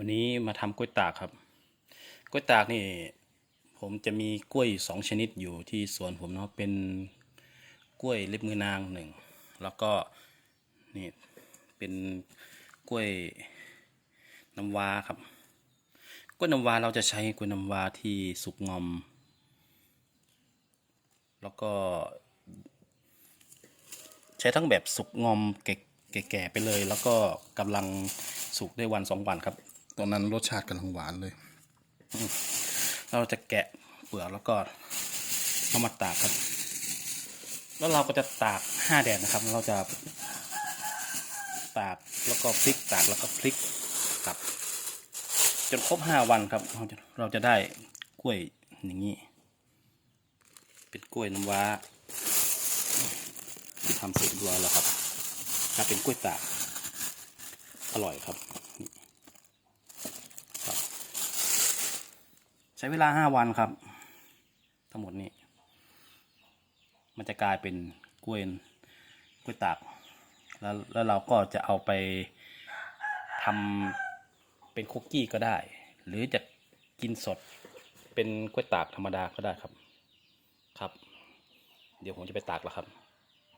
วันนี้มาทำกล้วยตากครับ กล้วยตากนี่ ผมจะมีกล้วยสองชนิดอยู่ที่สวนผมเนาะเป็นกล้วยเล็บมือนางหนึ่งแล้วก็นี่เป็นกล้วยน้ำว้าครับกล้วยน้ำว้าเราจะใช้กล้วยน้ำว้าที่สุกงอม แล้วก็ ใช้ทั้งแบบสุกงอมแก่แก่ๆไปเลย แล้วก็กำลังสุกได้วันสองวันครับ ตอนนั้นรสชาติกำลังหวานเลย เราจะแกะเปลือกแล้วก็เอามาตากครับ แล้วเราก็จะตากห้าแดดนะครับ เราจะตากแล้วก็พลิกตากแล้วก็พลิกครับ จนครบห้าวันครับ เราจะเราจะได้กล้วยอย่างนี้ เป็นกล้วยน้ำว้าที่ทำเสร็จเรียบร้อยแล้วครับถ้าเป็นกล้วยตากอร่อยครับ ใช้เวลาห้าวันครับ ทั้งหมดนี้ มันจะกลายเป็นกล้วยกล้วยตาก แล้วแล้วเราก็จะเอาไปทำเป็นคุกกี้ก็ได้ หรือจะกินสดเป็นกล้วยตากธรรมดาก็ได้ครับ ครับ เดี๋ยวผมจะไปตากแล้วครับ